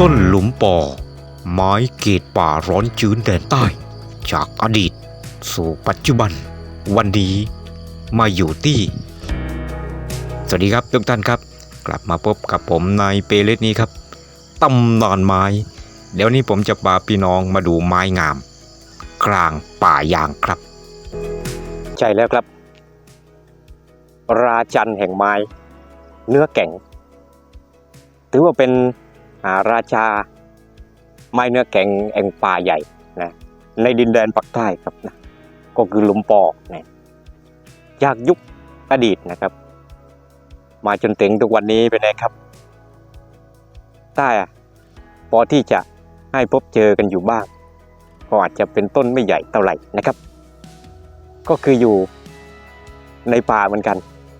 ต้นหลุมปอ ไม้เกตป่าร้อนชื้นแดนใต้ จากอดีต สู่ปัจจุบัน วันนี้มาอยู่ที่ สวัสดีครับทุกท่านครับ กลับมาพบกับผมในเปเลสนี้ครับตำนานไม้ เดี๋ยวนี้ผมจะพาพี่น้องมาดูไม้งาม กลางป่ายางครับ ใช่แล้วครับ ราจันแห่งไม้ เนื้อแก่ง ถือว่าเป็น ราชาไม้เนื้อแก่งแห่งป่าใหญ่นะในดินแดนปักใต้ครับนะก็คือลุมปอนะจากยุคอดีตนะครับ มาจนถึงทุกวันนี้เป็นไงครับ ใต้อะพอที่จะให้พบเจอกันอยู่บ้าง ก็อาจจะเป็นต้นไม่ใหญ่เท่าไหร่นะครับ ก็คืออยู่ในป่าเหมือนกัน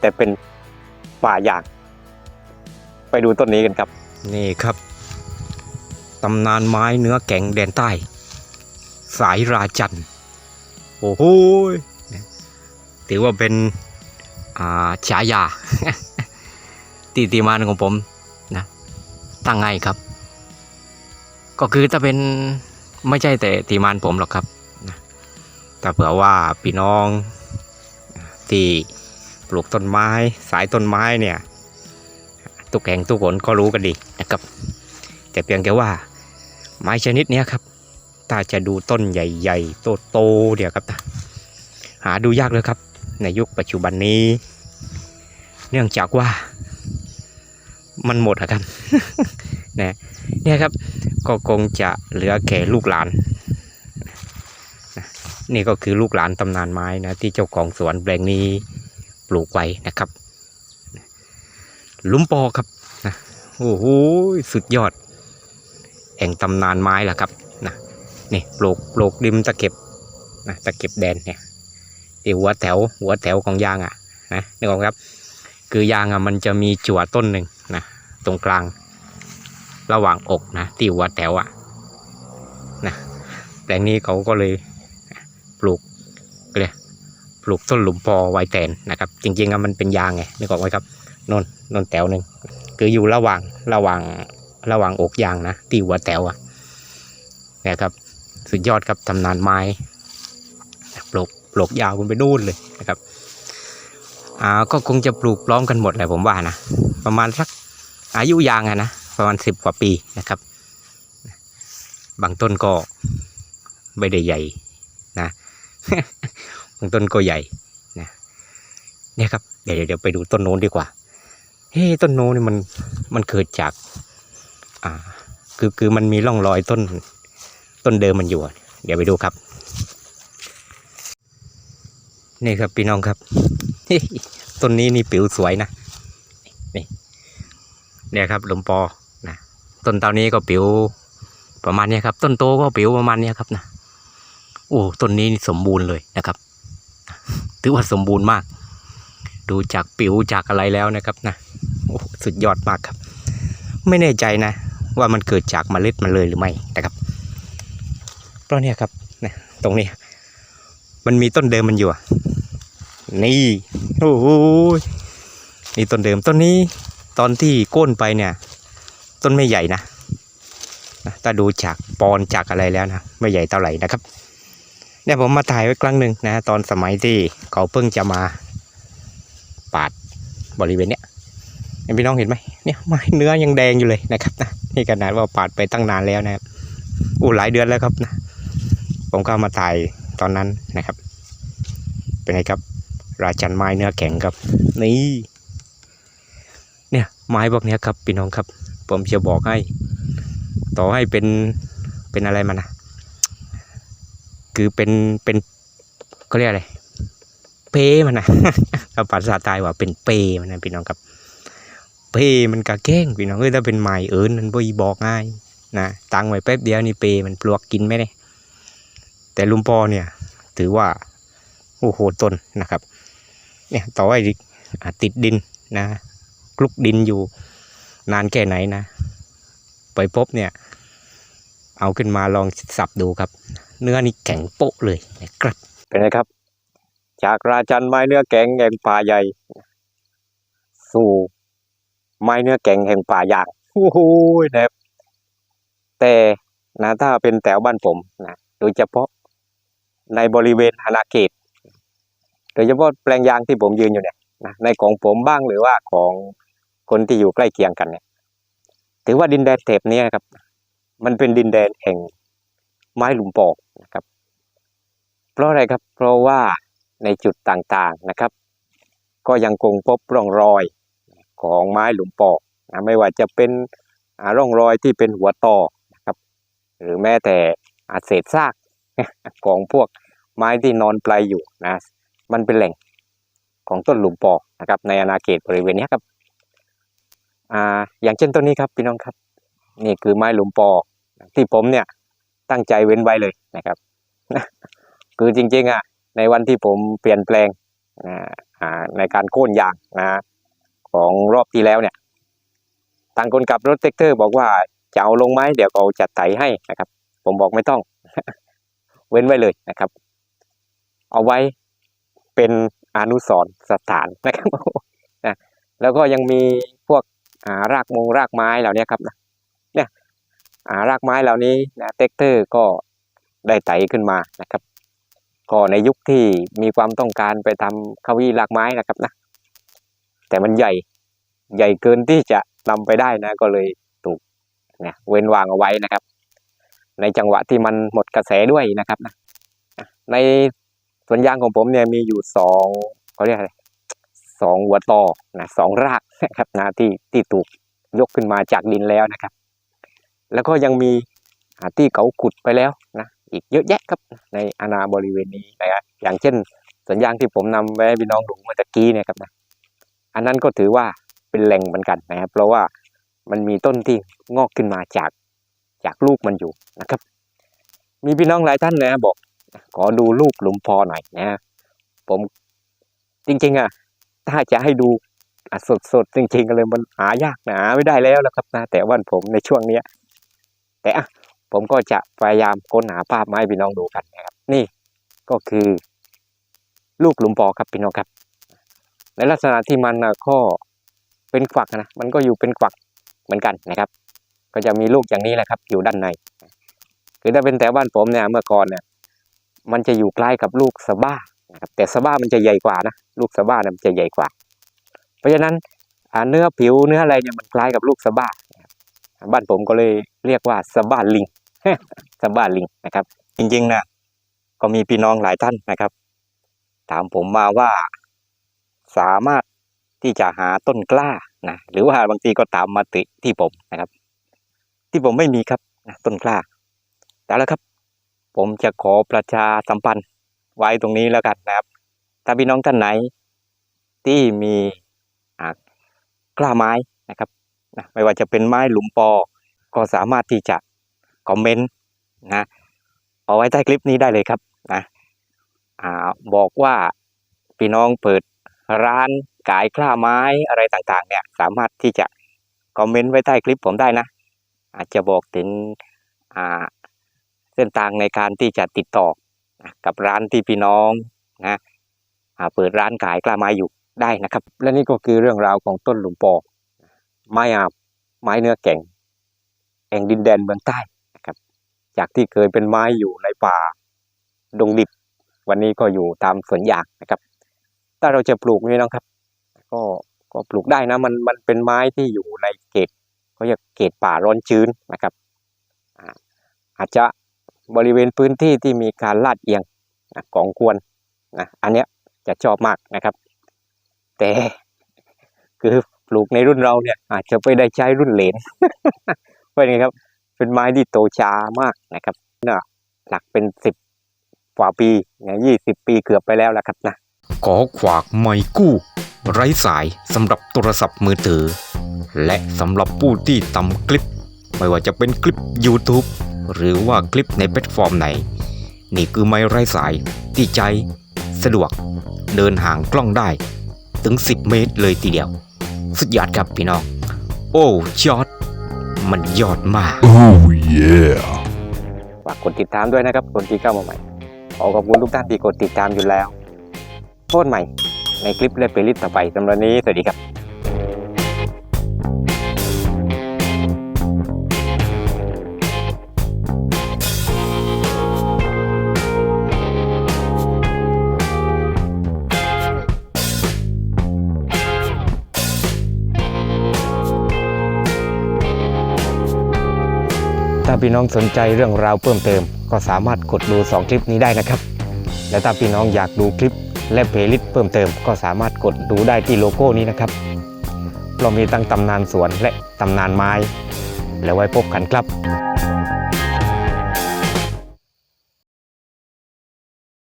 แต่เป็นป่ายาง ไปดูต้นนี้กันครับ นี่ครับ ตำนานไม้เนื้อแก่งแดนใต้ สายราจันโอ้โหยถือว่าเป็นอาฉายาตีตีมานของผมนะตั้งไงครับ ก็คือถ้าเป็นไม่ใช่แต่ตีมานผมหรอกครับนะแต่เผื่อว่าพี่น้องที่ปลูกต้นไม้ สายต้นไม้เนี่ยทุกแห่งทุกคนก็รู้กันดีนะครับ แต่เพียงแค่ว่า ไม้ชนิดนี้ครับถ้าจะดูต้นใหญ่ๆ โตๆเดี๋ยวครับนะหาดูยากเลยครับ ในยุคปัจจุบันนี้ เนื่องจากว่า มันหมดอะครับนะเนี่ยครับ ก็คงจะเหลือแค่ลูกหลาน นี่ก็คือลูกหลานตำนานไม้นะ ที่เจ้าของสวนแปลงนี้ปลูกไว้นะครับ ลุมปอครับโอ้โหสุดยอด แห่งตำนานไม้แหละครับนะนี่ปลูกปลูกริมตะเข็บนะตะเข็บแดนเนี่ยที่หัวแถวหัวแถวของยางอะนะนึกออกครับ คือยางอะมันจะมีจั่วต้นหนึ่งนะตรงกลาง ระหว่างอกนะที่หัวแถวอะนะแปลงนี้เขาก็เลยปลูกเลยปลูกต้นหลุมปอไว้แทนนะครับ จริงๆอะมันเป็นยางไงนึกออกไหมครับนนนนแถวหนึ่งคืออยู่ระหว่างระหว่าง ระหว่างอกยางนะที่หัวแถวอะนะครับ สุดยอดครับตำนานไม้ปลูกปลูกยาวคุณไปนู่นเลยนะครับอ่าก็คงจะปลูกพร้อมกันหมดแหละผมว่านะประมาณสักอายุยางอะนะประมาณสิบกว่าปีนะครับ บางต้นก็ไม่ได้ใหญ่นะบางต้นก็ใหญ่นะเนี่ยครับเดี๋ยวเดี๋ยวเดี๋ยวไปดูต้นโน้นดีกว่าเฮ้ต้นโน้นนี่มันมันเกิดจาก อ่า คือคือมันมีร่องรอยต้น ต้นเดิมมันอยู่ เดี๋ยวไปดูครับ นี่ครับพี่น้องครับต้นนี้นี่ปิวสวยนะนี่เนี่ยครับหลวงปอนะต้นเตานี้ก็ปิวประมาณนี้ครับ ต้นโตก็ปิวประมาณนี้ครับนะโอ้ต้นนี้สมบูรณ์เลยนะครับ ถือว่าสมบูรณ์มาก ดูจากปิวจากอะไรแล้วนะครับนะโอ้สุดยอดมากครับ ไม่แน่ใจนะ ว่ามันเกิดจากเมล็ดมันเลยหรือไม่นะครับเพราะเนี่ยครับนะตรงนี้ มันมีต้นเดิมมันอยู่นี่โอ้โหนี่ต้นเดิมต้นนี้ตอนที่โก้นไปเนี่ย ต้นไม่ใหญ่นะถ้าดูจากปอนจากอะไรแล้วนะไม่ใหญ่เท่าไหร่นะครับเนี่ยผมมาถ่ายไว้ครั้งหนึ่งนะ ตอนสมัยที่เขาเพิ่งจะมาปาดบริเวณเนี้ย เห็นพี่น้องเห็นไหมเนี่ยไม้เนื้อยังแดงอยู่เลยนะครับนะนี่ขนาดว่าปาดไปตั้งนานแล้วนะครับอู้หลายเดือนแล้วครับนะผมก็มาถ่ายตอนนั้นนะครับ เป็นไงครับ ราจันไม้เนื้อแข็งครับ นี่เนี่ยไม้พวกเนี้ยครับพี่น้องครับ ผมจะบอกให้ ต่อให้เป็นเป็นอะไรมันนะคือเป็นเป็นเขาเรียกอะไร เปมันนะถ้าภาษาใต้ว่าเป็นเปมันนะพี่น้องครับ เปมันกะแก้งพี่น้องเอ้ยถ้าเป็นไม้เอิญมันบ่ยบอกง่ายนะตังไว้แป๊บเดียวนี่เปมันปลวกกินไหมเนี่ยแต่ลุมปอเนี่ย ถือว่าโอ้โหต้นนะครับ เนี่ยต่อไว้ติดดินนะคลุกดินอยู่นานแค่ไหนนะไปพบเนี่ย เอาขึ้นมาลองสับดูครับ เนื้อนี่แข็งโป๊ะเลยนะครับเป็นไงครับ จากราจันไม้เนื้อแก่งแห่งป่าใหญ่ สู่ ไม้เนื้อแก่งแห่งป่ายางโอ้โหนะครับแต่นะถ้าเป็นแถวบ้านผมนะโดยเฉพาะในบริเวณอาณาเขตโดยเฉพาะแปลงยางที่ผมยืนอยู่เนี่ยนะในของผมบ้างหรือว่าของคนที่อยู่ใกล้เคียงกันเนี่ย ถือว่าดินแดนเถบเนี้ครับ มันเป็นดินแดนแห่งไม้หลุมปอกนะครับ เพราะอะไรครับ เพราะว่าในจุดต่างๆนะครับ ก็ยังคงพบร่องรอย ของไม้หลุมปอกนะไม่ว่าจะเป็นร่องรอยที่เป็นหัวต่อนะครับ หรือแม้แต่อาเศษซากของพวกไม้ที่นอนปลายอยู่นะมันเป็นแหล่งของต้นหลุมปอกนะครับในอาณาเขตบริเวณนี้ครับอ่าอย่างเช่นต้นนี้ครับพี่น้องครับ นี่คือไม้หลุมปอกที่ผมเนี่ยตั้งใจเว้นไว้เลยนะครับ คือจริงๆอะในวันที่ผมเปลี่ยนแปลงในการโค่นยางนะ ของรอบที่แล้วเนี่ย ทางคนขับรถเท็กเตอร์ บอกว่าจะเอาลงไหมเดี๋ยวเขาจัดไถให้นะครับ ผมบอกไม่ต้อง เว้นไว้เลยนะครับ เอาไว้เป็นอนุสรสถานนะครับนะแล้วก็ยังมีพวกอ่ารากมงรากไม้เหล่านี้ครับนะเนี่ยอ่ารากไม้เหล่านี้นะเท็กเตอร์ก็ได้ไถขึ้นมานะครับ ก็ในยุคที่มีความต้องการไปทำเก้าอี้รากไม้นะครับนะ แต่มันใหญ่ใหญ่เกินที่จะนำไปได้นะ ก็เลยถูกเนี่ยเว้นวางเอาไว้นะครับ ในจังหวะที่มันหมดกระแสด้วยนะครับนะในสวนยางของผมเนี่ยมีอยู่สองเขาเรียกอะไรสองหัวต่อนะสองรากนะครับนะที่ที่ถูกยกขึ้นมาจากดินแล้วนะครับ แล้วก็ยังมีที่เขาขุดไปแล้วนะอีกเยอะแยะครับในอาณาบริเวณนี้นะครับอย่างเช่นสวนยางที่ผมนำไว้ให้พี่น้องดูเมื่อตะกี้เนี่ยครับนะ อันนั้นก็ถือว่าเป็นแหล่งเหมือนกันนะครับ เพราะว่ามันมีต้นที่งอกขึ้นมาจากจากลูกมันอยู่นะครับ มีพี่น้องหลายท่านนะบอก ขอดูลูกหลุมพอหน่อยนะ ผมจริงๆอะถ้าจะให้ดูสดๆจริงๆกันเลยมันหายากหนาไม่ได้แล้วนะครับนะแต่ว่าผมในช่วงเนี้ย แต่อะผมก็จะพยายามค้นหาภาพมาให้พี่น้องดูกันนะครับ นี่ก็คือ ลูกหลุมปอครับพี่น้องครับ ในลักษณะที่มันก็เป็นฝักนะมันก็อยู่เป็นฝักเหมือนกันนะครับ ก็จะมีลูกอย่างนี้แหละครับ อยู่ด้านใน คือถ้าเป็นแถวบ้านผมเนี่ยเมื่อก่อนเนี่ย มันจะอยู่ใกล้กับลูกสบ้านะครับแต่สบ้ามันจะใหญ่กว่านะลูกสบ้าเนี่ยมันจะใหญ่กว่า เพราะฉะนั้นเนื้อผิวเนื้ออะไรเนี่ยมันคล้ายกับลูกสบ้าบ้านผมก็เลยเรียกว่าสบ้าลิงสบ้าลิงนะครับ จริงๆนะก็มีพี่น้องหลายท่านนะครับ ถามผมมาว่า สามารถที่จะหาต้นกล้านะหรือว่าบางทีก็ตามมาติที่ผมนะครับ ที่ผมไม่มีครับนะต้นกล้าแต่แล้วครับ ผมจะขอประชาสัมพันธ์ไว้ตรงนี้แล้วกันนะครับ ถ้าพี่น้องท่านไหน ที่มีกล้าไม้นะครับนะไม่ว่าจะเป็นไม้หลุมปอ ก็สามารถที่จะคอมเมนต์นะเอาไว้ใต้คลิปนี้ได้เลยครับนะอ่าบอกว่าพี่น้องเปิด ร้านขายกล้าไม้อะไรต่างๆ เนี่ยสามารถที่จะคอมเมนต์ไว้ใต้คลิปผมได้นะ อาจจะบอกถึงเส้นทางในการที่จะติดต่อกับร้านที่พี่น้องนะเปิดร้านขายกล้าไม้อยู่ได้นะครับ และนี่ก็คือเรื่องราวของต้นหลุมปอไม้อาบไม้เนื้อแก่งแห่งดินแดนเมืองใต้นะครับ จากที่เคยเป็นไม้อยู่ในป่าดงดิบ วันนี้ก็อยู่ตามสวนยางนะครับ ถ้าเราจะปลูกนี่นะครับ ก็ก็ปลูกได้นะมันมันเป็นไม้ที่อยู่ในเขตเขาเรียกเขตป่าร้อนชื้นนะครับอาจจะบริเวณพื้นที่ที่มีการลาดเอียงนะของควรนะอันเนี้ยจะชอบมากนะครับ แต่คือปลูกในรุ่นเราเนี่ย อาจจะไม่ได้ใช้รุ่นเหลนเพราะไงครับ เป็นไม้ที่โตช้ามากนะครับน่ะหลักเป็นสิบกว่าปีเนี่ยยี่สิบปีเกือบไปแล้วละครับนะ ขอขวากไม้กู้ ไร้สายสำหรับโทรศัพท์มือถือ และสำหรับผู้ที่ทำคลิป ไม่ว่าจะเป็นคลิป YouTube หรือว่าคลิปในแพลตฟอร์มไหน นี่คือไม้ไร้สายที่ใจสะดวกเดินห่างกล้องได้ถึง 10 เมตรเลยทีเดียว สุดยอดครับพี่น้อง โอ้ยอด มันยอดมาก Oh yeah. ฝากกดติดตามด้วยนะครับคนที่เข้ามาใหม่ ขอขอบคุณทุกท่านที่กดติดตามอยู่แล้ว โทษใหม่ในคลิปและเพลย์ลิสต่อไปสำหรับนี้ สวัสดีครับถ้าพี่น้องสนใจเรื่องราวเพิ่มเติม ก็สามารถกดดู 2 คลิปนี้ได้นะครับ และถ้าพี่น้องอยากดูคลิป และเพลย์ลิสต์เพิ่มเติมก็สามารถกดดูได้ที่โลโก้นี้นะครับ เรามีตั้งตำนานสวนและตำนานไม้ แล้วไว้พบกันครับ